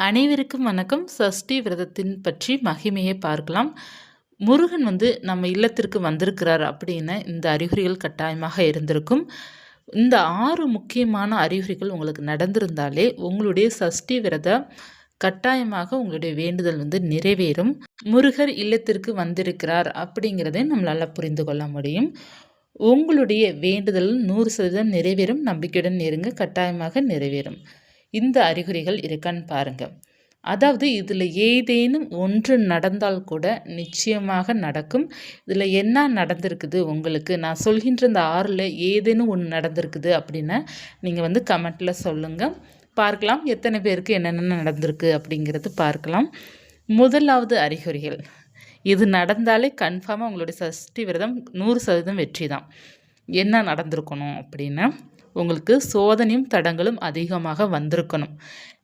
அனைவருக்கும் வணக்கம். சஷ்டி விரதத்தின் பற்றி மகிமையை பார்க்கலாம். முருகன் வந்து நம்ம இல்லத்திற்கு வந்திருக்கிறார் அப்படின்னு இந்த அறிகுறிகள் கட்டாயமாக இருந்திருக்கும். இந்த ஆறு முக்கியமான அறிகுறிகள் உங்களுக்கு நடந்திருந்தாலே உங்களுடைய சஷ்டி விரத கட்டாயமாக உங்களுடைய வேண்டுதல் வந்து நிறைவேறும். முருகர் இல்லத்திற்கு வந்திருக்கிறார் அப்படிங்கிறதை நம்மளால் புரிந்து கொள்ள முடியும். உங்களுடைய வேண்டுதல் நூறு சதவீதம் நிறைவேறும். நம்பிக்கையுடன் இருங்க. கட்டாயமாக நிறைவேறும். இந்த அறிகுறிகள் இருக்கான்னு பாருங்கள் அதாவது இதில் ஏதேனும் ஒன்று நடந்தால் கூட நிச்சயமாக நடக்கும். இதில் என்ன நடந்திருக்குது உங்களுக்கு? நான் சொல்கின்ற இந்த ஆறில் ஏதேனும் ஒன்று நடந்திருக்குது அப்படின்னு நீங்கள் வந்து கமெண்ட்டில் சொல்லுங்கள் பார்க்கலாம் எத்தனை பேருக்கு என்னென்ன நடந்திருக்கு அப்படிங்கிறது பார்க்கலாம். முதலாவது அறிகுறிகள். இது நடந்தாலே கன்ஃபார்மாக உங்களுடைய சஷ்டி விரதம் நூறு சதவீதம் வெற்றி தான். என்ன நடந்திருக்கணும் அப்படின்னா உங்களுக்கு சோதனையும் தடங்களும் அதிகமாக வந்திருக்கணும்.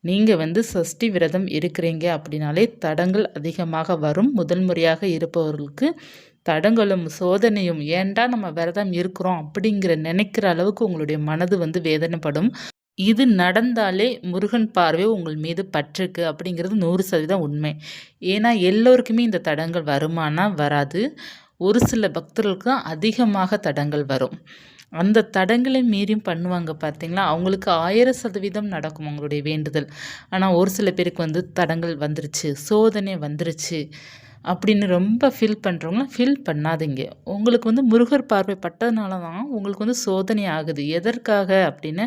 நீங்கள் வந்து சஷ்டி விரதம் இருக்கிறீங்க அப்படின்னாலே தடங்கள் அதிகமாக வரும். முதல் முறையாக இருப்பவர்களுக்கு தடங்களும் சோதனையும் ஏண்டா நம்ம விரதம் இருக்கிறோம் அப்படிங்கிற நினைக்கிற அளவுக்கு உங்களுடைய மனது வந்து வேதனைப்படும். இது நடந்தாலே முருகன் பார்வை உங்கள் மீது பற்றுக்கு அப்படிங்கிறது நூறு சதவீதம் உண்மை. ஏன்னா எல்லோருக்குமே இந்த தடங்கள் வருமானா வராது. ஒரு சில பக்தர்களுக்கு அதிகமாக தடங்கள் வரும். அந்த தடங்களை மீறியும் பண்ணுவாங்க பார்த்தீங்களா? அவங்களுக்கு ஆயிரம் சதவீதம் நடக்கும் அவங்களுடைய வேண்டுதல். ஆனால் ஒரு சில பேருக்கு வந்து தடங்கள் வந்துருச்சு சோதனை வந்துருச்சு. அப்படின்னு ரொம்ப ஃபீல் பண்ணுறவங்களாம் ஃபீல் பண்ணாதீங்க. உங்களுக்கு வந்து முருகர் பார்வை பட்டதுனால தான் உங்களுக்கு வந்து சோதனை ஆகுது. எதற்காக அப்படின்னு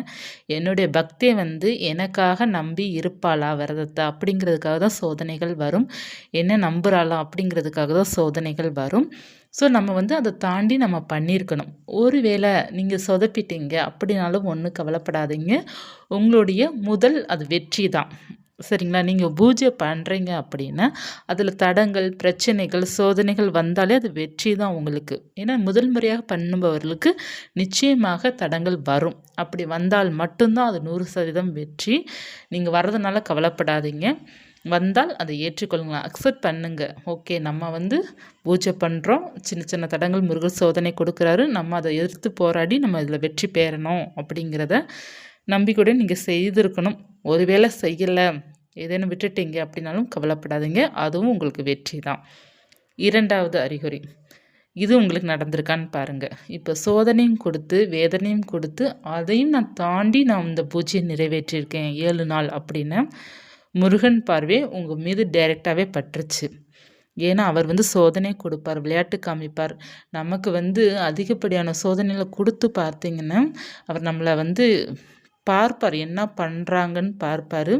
என்னுடைய பக்தியை வந்து எனக்காக நம்பி இருப்பாளா விரதத்தை அப்படிங்கிறதுக்காக தான் சோதனைகள் வரும். என்ன நம்புகிறாளா அப்படிங்கிறதுக்காக தான் சோதனைகள் வரும். ஸோ நம்ம வந்து அதை தாண்டி நம்ம பண்ணியிருக்கணும். ஒரு வேளை நீங்கள் சொதப்பிட்டீங்க அப்படின்னாலும் ஒன்றும் கவலைப்படாதீங்க. உங்களுடைய முதல் அது வெற்றி தான் சரிங்களா? நீங்கள் பூஜை பண்ணுறீங்க அப்படின்னா அதில் தடங்கள் பிரச்சனைகள் சோதனைகள் வந்தாலே அது வெற்றி தான் உங்களுக்கு. ஏன்னா முதல் முறையாக பண்ணுபவர்களுக்கு நிச்சயமாக தடங்கள் வரும். அப்படி வந்தால் மட்டும்தான் அது நூறு சதவீதம் வெற்றி. நீங்கள் வர்றதுனால கவலைப்படாதீங்க. வந்தால் அதை ஏற்றுக்கொள்ளுங்க. அக்செப்ட் பண்ணுங்க. ஓகே நம்ம வந்து பூஜை பண்ணுறோம் சின்ன சின்ன தடங்கள் முருகர் சோதனை கொடுக்குறாரு. நம்ம அதை எதிர்த்து போராடி நம்ம இதில் வெற்றி பெறணும் அப்படிங்கிறத நம்பிக்கையுடன் நீங்கள் செய்திருக்கணும். ஒருவேளை செய்யலை ஏதேனும் விட்டுட்டீங்க அப்படின்னாலும் கவலைப்படாதீங்க. அதுவும் உங்களுக்கு வெற்றி தான். இரண்டாவது அறிகுறி. இது உங்களுக்கு நடந்திருக்கான்னு பாருங்கள் இப்போ சோதனையும் கொடுத்து வேதனையும் கொடுத்து அதையும் நான் தாண்டி நான் இந்த பூஜையை நிறைவேற்றியிருக்கேன். ஏழு நாள் அப்படின்னு முருகன் பார்வை உங்கள் மீது டைரெக்டாகவே பட்டுருச்சு. ஏன்னா அவர் வந்து சோதனை கொடுப்பார் விளையாட்டு காமிப்பார். நமக்கு வந்து அதிகப்படியான சோதனைகளை கொடுத்து பார்த்தீங்கன்னா அவர் நம்மளை வந்து பார்ப்பார். என்ன பண்ணுறாங்கன்னு பார்ப்பார்.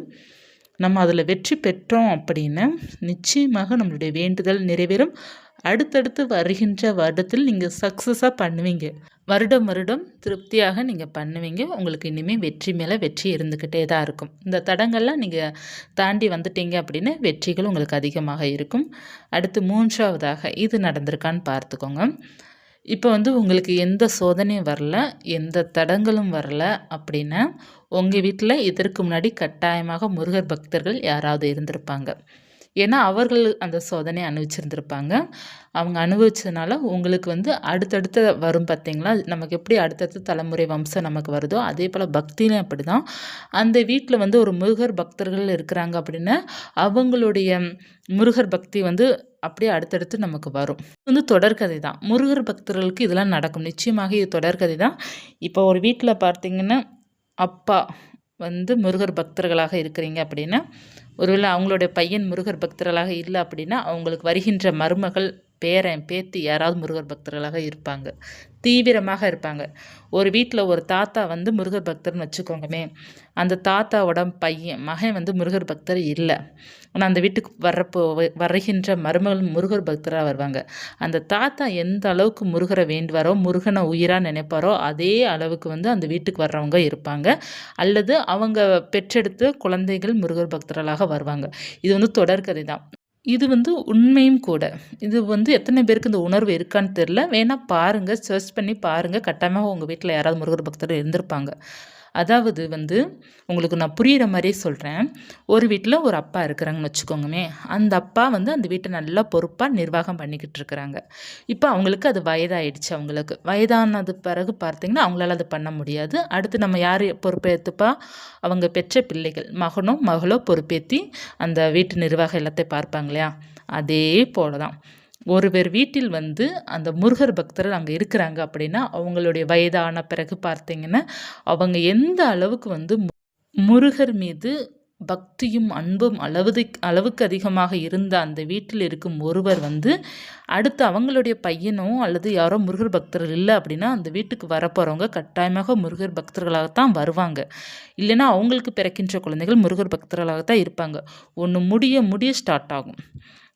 நம்ம அதில் வெற்றி பெற்றோம் அப்படின்னு நிச்சயமாக நம்மளுடைய வேண்டுதல் நிறைவேறும். அடுத்தடுத்து வருகின்ற வருடத்தில் நீங்கள் சக்ஸஸாக பண்ணுவீங்க. வருடம் வருடம் திருப்தியாக நீங்கள் பண்ணுவீங்க. உங்களுக்கு இனிமேல் வெற்றி மேலே வெற்றி இருந்துக்கிட்டே தான் இருக்கும். இந்த தடங்கள்லாம் நீங்கள் தாண்டி வந்துட்டீங்க அப்படின்னு வெற்றிகள் உங்களுக்கு அதிகமாக இருக்கும். அடுத்து மூன்றாவதாக இது நடந்திருக்கான்னு பார்த்துக்கோங்க. இப்போ வந்து உங்களுக்கு எந்த சோதனையும் வரல எந்த தடங்களும் வரல அப்படின்னா உங்கள் வீட்டில் இதற்கு முன்னாடி கட்டாயமாக முருகர் பக்தர்கள் யாராவது இருந்திருப்பாங்க. ஏன்னா அவர்கள் அந்த சோதனை அனுபவிச்சிருந்துருப்பாங்க. அவங்க அனுபவிச்சதுனால உங்களுக்கு வந்து அடுத்தடுத்த வரும் பார்த்திங்களா? நமக்கு எப்படி அடுத்தடுத்த தலைமுறை வம்சம் நமக்கு வருதோ அதே போல் பக்தியிலும் அப்படி தான் அந்த வீட்டில் வந்து ஒரு முருகர் பக்தர்கள் இருக்கிறாங்க அப்படின்னா அவங்களுடைய முருகர் பக்தி வந்து அப்படியே அடுத்தடுத்து நமக்கு வரும். வந்து தொடர்கதை தான். முருகர் பக்தர்களுக்கு இதெல்லாம் நடக்கும். நிச்சயமாக இது தொடர்கதை தான். இப்போ ஒரு வீட்டில் பார்த்திங்கன்னா அப்பா வந்து முருகர் பக்தர்களாக இருக்கிறீங்க அப்படின்னா ஒருவேளை அவங்களுடைய பையன் முருகர் பக்தர்களாக இல்லை அப்படின்னா அவங்களுக்கு வருகின்ற மருமகள் பேரன் பேத்தி யாராவது முருகர் பக்தர்களாக இருப்பாங்க. தீவிரமாக இருப்பாங்க. ஒரு வீட்டில் ஒரு தாத்தா வந்து முருகர் பக்தர்னு வச்சுக்கோங்கமே அந்த தாத்தாவோட பையன் மகன் வந்து முருகர் பக்தர் இல்லை. ஆனால் அந்த வீட்டுக்கு வர்றப்போ வருகின்ற மருமகள் முருகர் பக்தராக வருவாங்க. அந்த தாத்தா எந்த அளவுக்கு முருகரை வேண்டுவாரோ முருகனை உயிராக நினைப்பாரோ அதே அளவுக்கு வந்து அந்த வீட்டுக்கு வர்றவங்க இருப்பாங்க. அல்லது அவங்க பெற்றெடுத்து குழந்தைகள் முருகர் பக்தர்களாக வருவாங்க. இது வந்து தொடர்கதை தான் இது வந்து உண்மையும் கூட. இது வந்து எத்தனை பேருக்கு இந்த உணர்வு இருக்கான்னு தெரில வேணால் பாருங்கள் சர்ச் பண்ணி பாருங்கள் கட்டாயமாக உங்கள் வீட்டில் யாராவது முருகர் பக்தர் இருந்திருப்பாங்க. அதாவது வந்து உங்களுக்கு நான் புரிகிற மாதிரியே சொல்கிறேன் ஒரு வீட்டில் ஒரு அப்பா இருக்கிறாங்கன்னு வச்சுக்கோங்கமே. அந்த அப்பா வந்து அந்த வீட்டை நல்லா பொறுப்பாக நிர்வாகம் பண்ணிக்கிட்டு இருக்கிறாங்க. இப்போ அவங்களுக்கு அது வயதாகிடுச்சு அவங்களுக்கு. வயதானது பிறகு பார்த்திங்கன்னா அவங்களால அது பண்ண முடியாது. அடுத்து நம்ம யார் பொறுப்பேற்றுப்பா அவங்க பெற்ற பிள்ளைகள். மகனோ மகளோ பொறுப்பேற்றி அந்த வீட்டு நிர்வாகம் எல்லாத்தையும் பார்ப்பாங்க இல்லையா? அதே போல தான் ஒருவர் வீட்டில் வந்து அந்த முருகர் பக்தர்கள் அங்கே இருக்கிறாங்க அப்படின்னா அவங்களுடைய வயதான பிறகு பார்த்தீங்கன்னா அவங்க எந்த அளவுக்கு வந்து முருகர் மீது பக்தியும் அன்பும் அளவுது அளவுக்கு அதிகமாக இருந்த அந்த வீட்டில் இருக்கும் ஒருவர் வந்து அடுத்து அவங்களுடைய பையனோ அல்லது யாரோ முருகர் பக்தர்கள் இல்லை அப்படின்னா அந்த வீட்டுக்கு வரப்போகிறவங்க கட்டாயமாக முருகர் பக்தர்களாகத்தான் வருவாங்க. இல்லைன்னா அவங்களுக்கு பிறக்கின்ற குழந்தைகள் முருகர் பக்தர்களாகத்தான் இருப்பாங்க. ஒன்று முடிய முடிய ஸ்டார்ட் ஆகும்.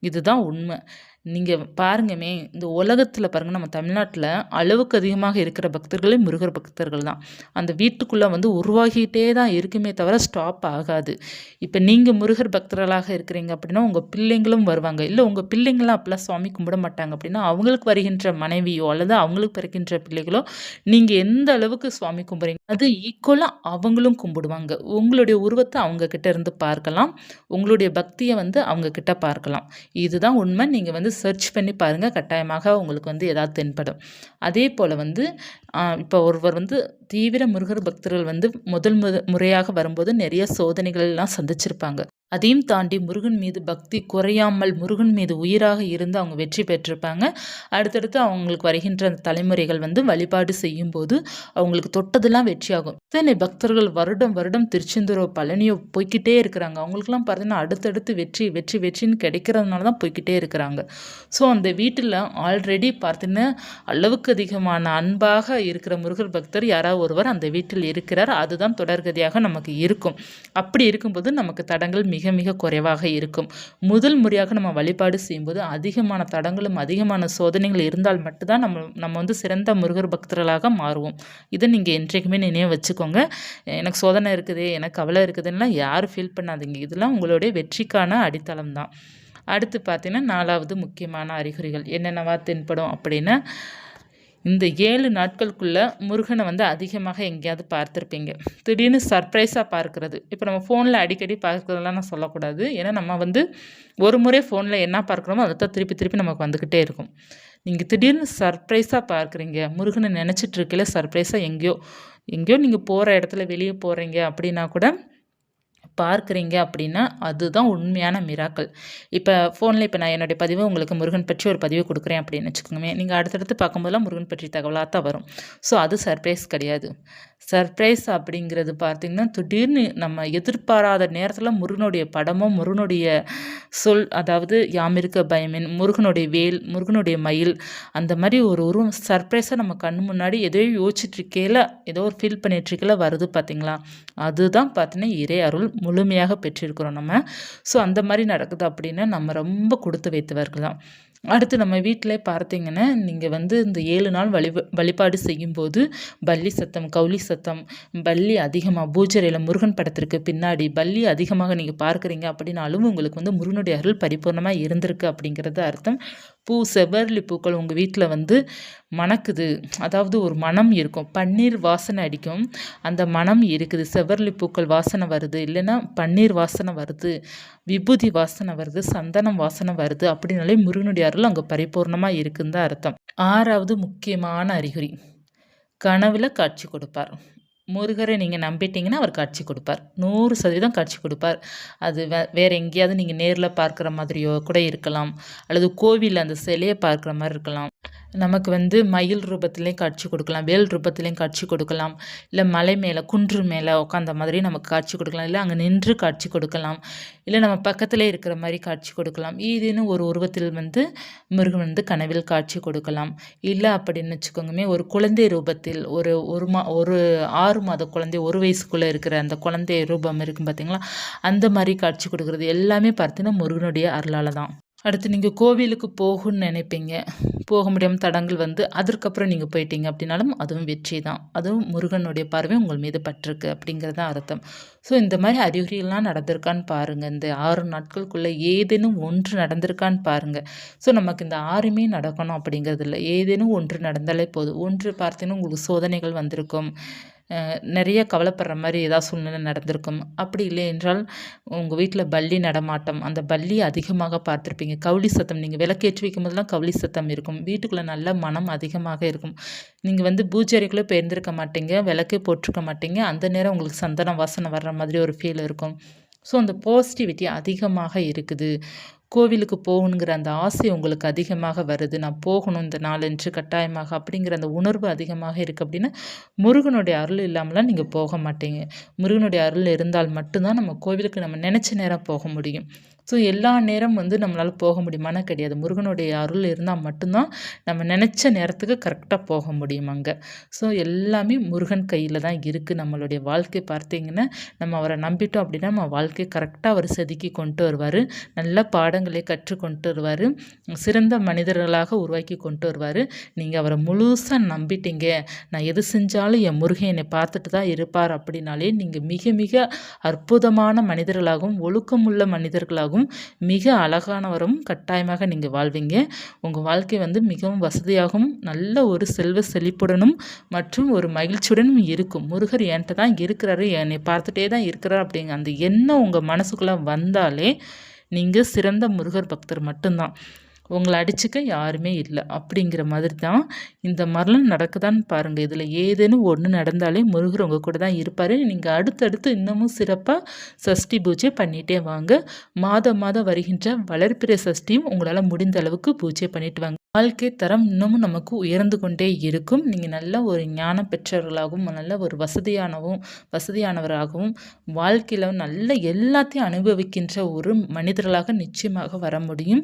இதுதான் உண்மை. நீங்கள் பாருங்கமே இந்த உலகத்தில் பாருங்கள் நம்ம தமிழ்நாட்டில் அளவுக்கு அதிகமாக இருக்கிற பக்தர்களே முருகர் பக்தர்கள் தான். அந்த வீட்டுக்குள்ளே வந்து உருவாகிட்டே தான் இருக்குமே தவிர ஸ்டாப் ஆகாது. இப்போ நீங்கள் முருகர் பக்தர்களாக இருக்கிறீங்க அப்படின்னா உங்கள் பிள்ளைங்களும் வருவாங்க. இல்லை உங்கள் பிள்ளைங்களாம் அப்படிலாம் சுவாமி கும்பிட மாட்டாங்க அப்படின்னா அவங்களுக்கு வருகின்ற மனைவியோ அல்லது அவங்களுக்கு பிறக்கின்ற பிள்ளைகளோ நீங்கள் எந்த அளவுக்கு சுவாமி கும்பிட்றீங்க அது ஈக்குவலாக அவங்களும் கும்பிடுவாங்க. உங்களுடைய உருவத்தை அவங்க கிட்ட இருந்து பார்க்கலாம். உங்களுடைய பக்தியை வந்து அவங்க கிட்ட பார்க்கலாம். இதுதான் உண்மை. நீங்கள் வந்து சர்ச் பண்ணி பாருங்கள் கட்டாயமாக உங்களுக்கு வந்து ஏதாவது தென்படும். அதே போல் வந்து இப்போ ஒருவர் வந்து தீவிர முருகர் பக்தர்கள் வந்து முதல் முத முறையாக வரும்போது நிறைய சோதனைகள்லாம் சந்திச்சிருப்பாங்க. அதையும் தாண்டி முருகன் மீது பக்தி குறையாமல் முருகன் மீது உயிராக இருந்து அவங்க வெற்றி பெற்றிருப்பாங்க. அடுத்தடுத்து அவங்களுக்கு வருகின்ற அந்த தலைமுறைகள் வந்து வழிபாடு செய்யும் போது அவங்களுக்கு தொட்டதெல்லாம் வெற்றியாகும். இத்தனை பக்தர்கள் வருடம் வருடம் திருச்செந்தூரோ பழனியோ போய்கிட்டே இருக்கிறாங்க. அவங்களுக்குலாம் பார்த்தீங்கன்னா அடுத்தடுத்து வெற்றி வெற்றி வெற்றின்னு கிடைக்கிறதுனால தான் போய்கிட்டே இருக்கிறாங்க. ஸோ அந்த வீட்டில் ஆல்ரெடி பார்த்தீங்கன்னா அளவுக்கு அதிகமான அன்பாக இருக்கிற முருகர் பக்தர் யாராவது ஒருவர் அந்த வீட்டில் இருக்கிறார் அதுதான் தொடர்கதியாக நமக்கு இருக்கும். அப்படி இருக்கும்போது நமக்கு தடங்கள் மிக மிக குறைவாக இருக்கும். முதல் முறையாக நம்ம வழிபாடு செய்யும்போது அதிகமான தடங்களும் அதிகமான சோதனைகள் இருந்தால் மட்டும்தான் நம்ம நம்ம வந்து சிறந்த முருகர் பக்தர்களாக மாறுவோம். இதை நீங்கள் என்றைக்குமே நினைவு வச்சுக்கோங்க. எனக்கு சோதனை இருக்குது எனக்கு கவலை இருக்குதுன்னா யாரும் ஃபீல் பண்ணாதீங்க. இதெல்லாம் உங்களுடைய வெற்றிக்கான அடித்தளம் தான். அடுத்து பார்த்தீங்கன்னா நாலாவது முக்கியமான அறிகுறிகள். என்னென்னவா தென்படும் அப்படின்னா இந்த ஏழு நாட்களுக்குள்ளே முருகனை வந்து அதிகமாக எங்கேயாவது பார்த்துருப்பீங்க. திடீர்னு சர்ப்ரைஸாக பார்க்குறது. இப்போ நம்ம ஃபோனில் அடிக்கடி பார்க்குறதெல்லாம் நான் சொல்லக்கூடாது. ஏன்னா நம்ம வந்து ஒரு முறை ஃபோனில் என்ன பார்க்குறோமோ அதை தான் திருப்பி திருப்பி நமக்கு வந்துக்கிட்டே இருக்கும். நீங்கள் திடீர்னு சர்ப்ரைஸாக பார்க்குறீங்க. முருகனை நினச்சிட்டு இருக்கல சர்ப்ரைஸாக எங்கேயோ எங்கேயோ நீங்கள் போகிற இடத்துல வெளியே போகிறீங்க அப்படின்னா கூட பார்க்குறீங்க அப்படின்னா அதுதான் உண்மையான மிராக்கள் இப்போ ஃபோனில் இப்போ நான் என்னுடைய பதிவு உங்களுக்கு முருகன் பற்றி ஒரு பதிவு கொடுக்குறேன் அப்படின்னு வச்சுக்கோங்க நீங்கள் அடுத்தடுத்து பார்க்கும்போதெல்லாம் முருகன் பற்றி தகவலாக தான் வரும். ஸோ அது சர்ப்ரைஸ் கிடையாது. சர்ப்ரைஸ் அப்படிங்கிறது பார்த்திங்கன்னா திடீர்னு நம்ம எதிர்பாராத நேரத்தில் முருகனுடைய படமும் முருகனுடைய சொல் அதாவது யாமிருக்க பயமின் முருகனுடைய வேல் முருகனுடைய மயில் அந்த மாதிரி ஒரு உருவம் சர்ப்ரைஸாக நம்ம கண் முன்னாடி எதையோ யோசிச்சுட்ருக்கையில் ஏதோ ஒரு ஃபீல் பண்ணிகிட்ருக்கையில் வருது பார்த்திங்களா? அதுதான் பார்த்தீங்கன்னா இறை அருள் முழுமையாக பெற்றிருக்கிறோம் நம்ம. ஸோ அந்த மாதிரி நடக்குது அப்படின்னா நம்ம ரொம்ப கொடுத்து வைத்தவர்கள் தான். அடுத்து நம்ம வீட்டிலே பார்த்தீங்கன்னா நீங்கள் வந்து இந்த ஏழு நாள் வழி வழிபாடு செய்யும்போது பள்ளி சத்தம் கவுளி சத்தம் பள்ளி அதிகமாக பூஜரையில் முருகன் படத்திற்கு பின்னாடி பள்ளி அதிகமாக நீங்கள் பார்க்குறீங்க அப்படின்னாலும் உங்களுக்கு வந்து முருகனுடைய அருள் பரிபூர்ணமாக இருந்திருக்கு அப்படிங்கிறது அர்த்தம். பூ செவ்வரளி பூக்கள் உங்கள் வீட்டில் வந்து மணக்குது. அதாவது ஒரு மனம் இருக்கும். பன்னீர் வாசனை அடிக்கும். அந்த மனம் இருக்குது செவ்வரளி பூக்கள் வாசனை வருது. இல்லைன்னா பன்னீர் வாசனை வருது. விபூதி வாசனை வருது. சந்தனம் வாசனை வருது. அப்படின்னாலே முருகனுடைய அருள் அங்கே பரிபூர்ணமாக இருக்குன்னு தான் அர்த்தம். ஆறாவது முக்கியமான அறிகுறி. கனவுல காட்சி கொடுப்பார். முருகரை நீங்கள் நம்பிட்டீங்கன்னா அவர் காட்சி கொடுப்பார். நூறு சதவீதம் காட்சி கொடுப்பார். அது வே வேறு எங்கேயாவது நீங்கள் நேரில் பார்க்குற மாதிரியோ கூட இருக்கலாம். அல்லது கோவிலில் அந்த சிலையை பார்க்குற மாதிரி இருக்கலாம். நமக்கு வந்து மயில் ரூபத்துலேயும் காட்சி கொடுக்கலாம் வேல் ரூபத்துலேயும் காட்சி கொடுக்கலாம் இல்லை மலை மேலே குன்று மேலே உட்காந்த மாதிரி நமக்கு காட்சி கொடுக்கலாம் இல்லை அங்கே நின்று காட்சி கொடுக்கலாம் இல்லை நம்ம பக்கத்தில் இருக்கிற மாதிரி காட்சி கொடுக்கலாம். இதுன்னு ஒரு உருவத்தில் வந்து முருகன் வந்து கனவில் காட்சி கொடுக்கலாம். இல்லை அப்படின்னு வச்சுக்கோங்கமே ஒரு குழந்தை ரூபத்தில் ஒரு ஒரு மா ஒரு ஆறு மாத குழந்தை ஒரு வயசுக்குள்ளே இருக்கிற அந்த குழந்தை ரூபம் இருக்கும் பார்த்தீங்களா அந்த மாதிரி காட்சி கொடுக்குறது எல்லாமே பார்த்தீங்கன்னா முருகனுடைய அருளால் தான். அடுத்து நீங்கள் கோவிலுக்கு போகணும்னு நினைப்பீங்க. போக முடியாமல் தடங்கள் வந்து அதற்கப்புறம் நீங்கள் போயிட்டீங்க அப்படின்னாலும் அதுவும் வெற்றி தான். அதுவும் முருகனுடைய பார்வை உங்கள் மீது பட்டிருக்கு அப்படிங்கிறது தான் அர்த்தம். ஸோ இந்த மாதிரி அறிகுறிகள்லாம் நடந்திருக்கான்னு பாருங்கள் இந்த ஆறு நாட்களுக்குள்ளே ஏதேனும் ஒன்று நடந்திருக்கான்னு பாருங்கள் ஸோ நமக்கு இந்த ஆறுமே நடக்கணும் அப்படிங்கிறது இல்லை. ஏதேனும் ஒன்று நடந்தாலே போதும். ஒன்று பார்த்தீங்கன்னா உங்களுக்கு சோதனைகள் வந்திருக்கும். நிறைய கவலைப்படுற மாதிரி ஏதாவது சூழ்நிலை நடந்திருக்கும். அப்படி இல்லை என்றால் உங்கள் வீட்டில் பள்ளி நடமாட்டம் அந்த பள்ளி அதிகமாக பார்த்துருப்பீங்க. கவுளி சத்தம் நீங்கள் விளக்கேற்றி வைக்கும் போதெல்லாம் கவுளி சத்தம் இருக்கும். வீட்டுக்குள்ளே நல்ல மனம் அதிகமாக இருக்கும். நீங்கள் வந்து பூஜை அறைக்குள்ளே போயிருந்திருக்க மாட்டீங்க விளக்கே போட்டிருக்க மாட்டீங்க. அந்த நேரம் உங்களுக்கு சந்தனம் வாசனை வர்ற மாதிரி ஒரு ஃபீல் இருக்கும். ஸோ அந்த பாசிட்டிவிட்டி அதிகமாக இருக்குது. கோவிலுக்கு போகணுங்கிற அந்த ஆசை உங்களுக்கு அதிகமாக வருது நான் போகணும் இந்த நாளன்று கட்டாயமாக அப்படிங்கிற அந்த உணர்வு அதிகமாக இருக்குது அப்படின்னா முருகனுடைய அருள் இல்லாமலாம் நீங்கள் போக மாட்டீங்க. முருகனுடைய அருள் இருந்தால் மட்டும்தான் நம்ம கோவிலுக்கு நம்ம நினச்ச நேரம் போக முடியும். ஸோ எல்லா நேரம் வந்து நம்மளால் போக முடியுமானா கிடையாது. முருகனுடைய அருள் இருந்தால் மட்டும்தான் நம்ம நினச்ச நேரத்துக்கு கரெக்டாக போக முடியும் அங்கே. ஸோ எல்லாமே முருகன் கையில் தான் இருக்குது நம்மளுடைய வாழ்க்கை பார்த்தீங்கன்னா நம்ம அவரை நம்பிட்டோம் அப்படின்னா நம்ம வாழ்க்கையை கரெக்டாக அவர் செதுக்கி கொண்டு வருவார். நல்ல பாடம் பாடங்களை கற்றுக்கொண்டு வருவார். சிறந்த மனிதர்களாக உருவாக்கி கொண்டு வருவார். நீங்கள் அவரை முழுசாக நம்பிட்டீங்க. நான் எது செஞ்சாலும் என் முருகன் என்னை பார்த்துட்டு தான் இருப்பார் அப்படின்னாலே நீங்கள் மிக மிக அற்புதமான மனிதர்களாகவும் ஒழுக்கமுள்ள மனிதர்களாகவும் மிக அழகானவரும் கட்டாயமாக நீங்கள் வாழ்வீங்க. உங்கள் வாழ்க்கை வந்து மிகவும் வசதியாகவும் நல்ல ஒரு செல்வ செழிப்புடனும் மற்றும் ஒரு மகிழ்ச்சியுடனும் இருக்கும். முருகர் என்கிட்ட தான் இருக்கிறாரு. என்னை பார்த்துட்டே தான் இருக்கிறார் அப்படிங்க அந்த எண்ணம் உங்கள் மனசுக்குள்ளே வந்தாலே நீங்கள் சிறந்த முருகர் பக்தர் மட்டும்தான். உங்களை அடிச்சுக்க யாருமே இல்லை. அப்படிங்கிற மாதிரி தான் இந்த மாதிரிலாம் நடக்குதான்னு பாருங்கள் இதில் ஏதேனும் ஒன்று நடந்தாலே முருகர் உங்கள் கூட தான் இருப்பார். நீங்கள் அடுத்தடுத்து இன்னமும் சிறப்பாக சஷ்டி பூஜை பண்ணிகிட்டே வாங்க. மாதம் மாதம் வருகின்ற வளர்ப்பிறை சஷ்டியும் உங்களால் முடிந்த அளவுக்கு பூஜை பண்ணிட்டு வாங்க. வாழ்க்கை தரம் இன்னமும் நமக்கு உயர்ந்து கொண்டே இருக்கும். நீங்கள் நல்ல ஒரு ஞானம் பெற்றவர்களாகவும் நல்ல ஒரு வசதியானவும் வசதியானவராகவும் வாழ்க்கையில் நல்ல எல்லாத்தையும் அனுபவிக்கின்ற ஒரு மனிதர்களாக நிச்சயமாக வர முடியும்.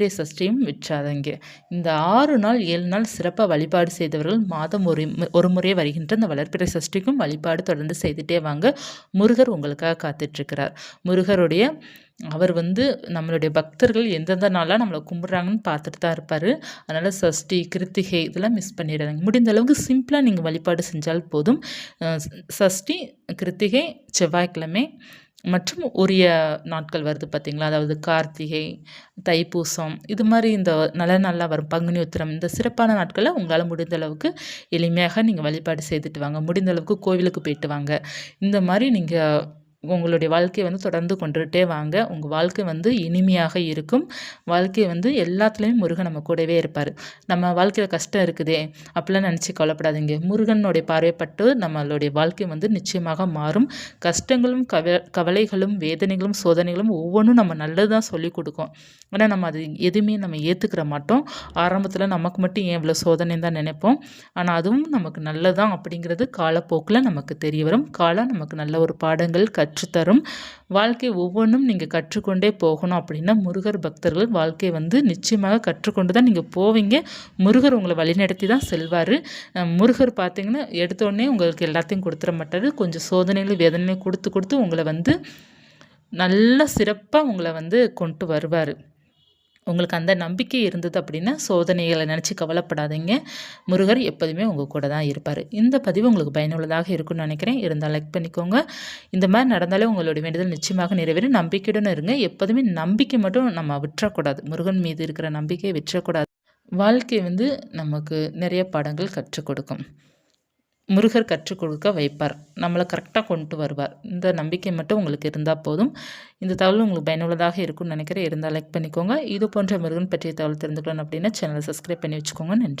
வளர்ப்பிறை சஷ்டியும் விற்றாதங்க. இந்த ஆறு நாள் ஏழு நாள் சிறப்பாக வழிபாடு செய்தவர்கள் மாதம் ஒரு ஒரு முறை வருகின்ற இந்த வளர்ப்பிறை சஷ்டிக்கும் வழிபாடு தொடர்ந்து செய்துட்டே வாங்க. முருகர் உங்களுக்காக காத்துட்ருக்கிறார். முருகருடைய அவர் வந்து நம்மளுடைய பக்தர்கள் எந்தெந்த நாளாக நம்மளை கும்பிட்றாங்கன்னு பார்த்துட்டு தான் இருப்பார். அதனால் சஷ்டி கிருத்திகை இதெல்லாம் மிஸ் பண்ணிடுறாங்க முடிந்த அளவுக்கு சிம்பிளாக நீங்கள் வழிபாடு செஞ்சால் போதும். சஷ்டி கிருத்திகை செவ்வாய்க்கிழமை மற்றும் உரிய நாட்கள் வருது பார்த்திங்களா? அதாவது கார்த்திகை தைப்பூசம் இது மாதிரி இந்த நல்ல நல்லா வரும். பங்குனி உத்திரம் இந்த சிறப்பான நாட்களில் உங்களால் முடிந்த அளவுக்கு எளிமையாக நீங்கள் வழிபாடு செய்துட்டு வாங்க. முடிந்த அளவுக்கு கோவிலுக்கு போயிட்டு வாங்க. இந்த மாதிரி நீங்கள் உங்களுடைய வாழ்க்கையை வந்து தொடர்ந்து கொண்டுகிட்டே வாங்க. உங்கள் வாழ்க்கை வந்து இனிமையாக இருக்கும். வாழ்க்கை வந்து எல்லாத்துலேயும் முருகன் நம்ம கூடவே இருப்பார். நம்ம வாழ்க்கையில் கஷ்டம் இருக்குதே அப்படிலாம் நினச்சி கவலைப்படாதீங்க. முருகனுடைய பார்வைப்பட்டு நம்மளுடைய வாழ்க்கை வந்து நிச்சயமாக மாறும். கஷ்டங்களும் கவ கவலைகளும் வேதனைகளும் சோதனைகளும் ஒவ்வொன்றும் நம்ம நல்லது தான் சொல்லிக் கொடுக்கும். ஆனால் நம்ம அது எதுவுமே நம்ம ஏற்றுக்கிற மாட்டோம். ஆரம்பத்தில் நமக்கு மட்டும் ஏன் இவ்வளோ சோதனைன்னு தான் நினைப்போம். ஆனால் அதுவும் நமக்கு நல்லதான் அப்படிங்கிறது காலப்போக்கில் நமக்கு தெரிய வரும். காலம் நமக்கு நல்ல ஒரு பாடங்கள் கற்று கற்றுத்தரும். வாழ்க்கை ஒவ்வொன்றும் நீங்கள் கற்றுக்கொண்டே போகணும் அப்படின்னா முருகர் பக்தர்கள் வாழ்க்கையை வந்து நிச்சயமாக கற்றுக்கொண்டு தான் நீங்கள் போவீங்க. முருகர் உங்களை வழிநடத்தி தான் செல்வார். முருகர் பார்த்தீங்கன்னா எடுத்தோடனே உங்களுக்கு எல்லாத்தையும் கொடுத்துட மாட்டார். கொஞ்சம் சோதனைகளும் வேதனையும் கொடுத்து கொடுத்து உங்களை வந்து நல்ல சிறப்பாக உங்களை வந்து கொண்டு வருவார். உங்களுக்கு அந்த நம்பிக்கை இருந்தது அப்படின்னா சோதனைகளை நினச்சி கவலைப்படாதீங்க. முருகர் எப்போதுமே உங்கள் கூட தான் இருப்பார். இந்த பதிவு உங்களுக்கு பயனுள்ளதாக இருக்கும்னு நினைக்கிறேன். இருந்தால் லைக் பண்ணிக்கோங்க. இந்த மாதிரி நடந்தாலே உங்களுடைய வேண்டுதல் நிச்சயமாக நிறைவேறும். நம்பிக்கையுடன் இருங்க. எப்போதுமே நம்பிக்கை மட்டும் நம்ம விட்டுறக்கூடாது. முருகன் மீது இருக்கிற நம்பிக்கையை விட்டுறக்கூடாது. வாழ்க்கை வந்து நமக்கு நிறைய பாடங்கள் கற்றுக் கொடுக்கும். முருகர் கற்றுக் கொடுக்க வைப்பார். நம்மளை கரெக்டாக கொண்டு வருவார். இந்த நம்பிக்கை மட்டும் உங்களுக்கு இருந்தால் போதும். இந்த தகவல் உங்களுக்கு பயனுள்ளதாக இருக்கும்னு நினைக்கிறேன். இருந்தால் லைக் பண்ணிக்கோங்க. இது போன்ற முருகன் பற்றிய தகவல் தெரிந்துக்கணும் அப்படின்னா சேனலை சப்ஸ்கிரைப் பண்ணி வச்சுக்கோங்க. நன்றி.